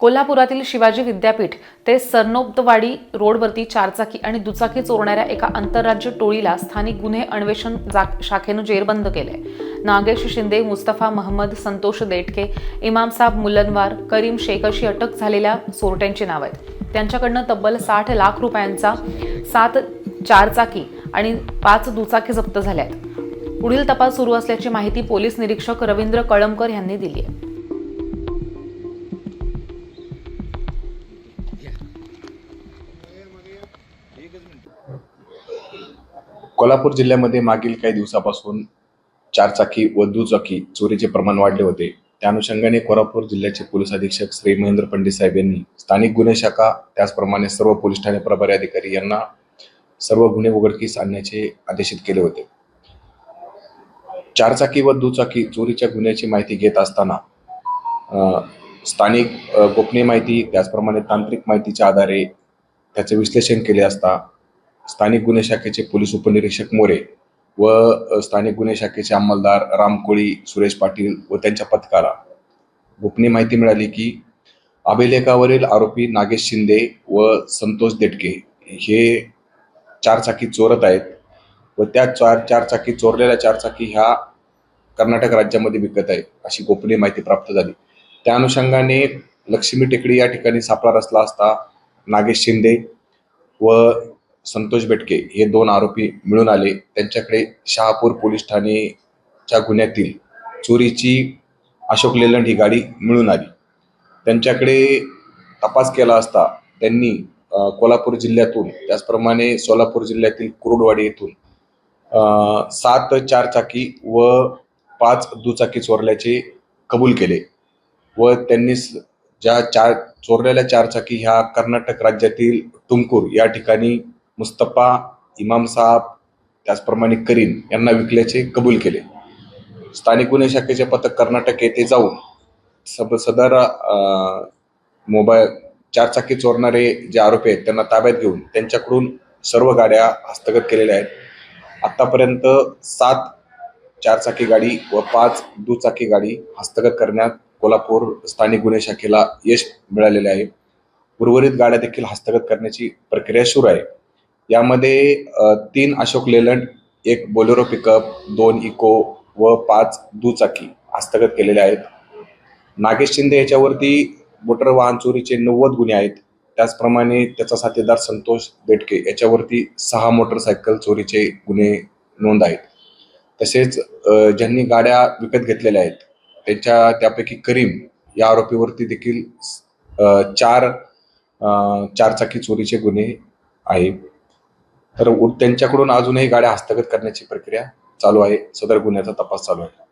कोल्हापुरातील शिवाजी विद्यापीठ ते सरनोबतवाडी रोडवरती चारचाकी आणि दुचाकी चोरणाऱ्या एका आंतरराज्य टोळीला स्थानिक गुन्हे अन्वेषण जा- शाखेनं जेरबंद केलंय नागेश शिंदे मुस्तफा महम्मद संतोष देटके इमामसाब मुलनवार करीम शेख अशी अटक झालेल्या चोरट्यांची नावं आहेत. त्यांच्याकडनं तब्बल साठ लाख रुपयांचा सात चारचाकी आणि पाच दुचाकी जप्त झाल्या आहेत पुढील तपास सुरू असल्याची माहिती पोलीस निरीक्षक रवींद्र कळमकर यांनी दिली आहे. कोल्हापूर जिल्ह्यामध्ये मागील काही दिवसापासून चारचाकी व दुचाकी चोरीचे प्रमाण वाढले होते. त्या अनुषंगाने कोल्हापूर जिल्ह्याचे पोलीस अधीक्षक श्री महेंद्र पंडित साहेब यांनी स्थानिक गुन्हे शाखा त्याचप्रमाणे सर्व पोलीस ठाणे प्रभारी अधिकारी यांना सर्व गुन्हे उघडकीस आणण्याचे आदेशित केले होते. चारचाकी व दुचाकी चोरीच्या गुन्ह्याची माहिती घेत असताना स्थानिक गोपनीय माहिती त्याचप्रमाणे तांत्रिक माहितीच्या आधारे त्याचे विश्लेषण केले असता स्थानिक गुन्हे शाखेचे पोलीस उपनिरीक्षक मोरे व स्थानिक गुन्हे शाखेचे अंमलदार रामकोळी सुरेश पाटील व त्यांच्या पथकाला. गोपनीय माहिती मिळाली की अभिलेखावरील आरोपी नागेश शिंदे व संतोष देटके हे चारचाकी चोरत आहेत व त्या चार चारचाकी चोरलेल्या चारचाकी ह्या कर्नाटक राज्यामध्ये विकत आहे अशी गोपनीय माहिती प्राप्त झाली. त्या अनुषंगाने लक्ष्मी टेकडी या ठिकाणी सापळा रचला असता नागेश शिंदे व संतोष बेटके हे दोन आरोपी मिळून आले. त्यांच्याकडे शहापूर पोलीस ठाणेच्या गुन्ह्यातील चोरीची अशोक लेलंड ही गाडी मिळून आली. त्यांच्याकडे तपास केला असता त्यांनी कोल्हापूर जिल्ह्यातून त्याचप्रमाणे सोलापूर जिल्ह्यातील कुरुडवाडी येथून सात चारचाकी व पाच दुचाकी चोरल्याचे कबूल केले व त्यांनी स- ज्या चार चोरलेल्या चारचाकी ह्या कर्नाटक राज्यातील तुमकूर या ठिकाणी मुस्तफा इमाम साहब त्याचप्रमाणे करीम यांना विकल्याचे कबूल केले. स्थानिक गुन्हे शाखेचे पथक कर्नाटक येथे जाऊन सब सदर मोबाईल चारचाकी चोरणारे जे आरोपी आहेत त्यांना ताब्यात घेऊन त्यांच्याकडून सर्व गाड्या हस्तगत केलेल्या आहेत. आतापर्यंत सात चारचाकी गाडी व पाच दुचाकी गाडी हस्तगत करण्यात कोल्हापूर स्थानिक गुन्हे शाखेला यश मिळालेले आहे. उर्वरित गाड्या देखील हस्तगत करण्याची प्रक्रिया सुरू आहे. यामध्ये तीन अशोक लेलंड एक बोलेरो पिकअप दोन इको व पाच दुचाकी हस्तगत केलेल्या आहेत. नागेश शिंदे याच्यावरती मोटर वाहन चोरीचे नव्वद गुन्हे आहेत. त्याचप्रमाणे त्याचा साथीदार संतोष बेटके याच्यावरती सहा मोटरसायकल चोरीचे गुन्हे नोंद आहेत. तसेच ज्यांनी गाड्या विकत घेतलेल्या आहेत त्यांच्या त्यापैकी करीम या आरोपीवरती देखील चार चारचाकी चोरीचे गुन्हे आहेत तर त्यांच्याकडून अजूनही गाड्या हस्तगत करण्याची प्रक्रिया चालू आहे. सदर गुन्ह्याचा तपास चालू आहे.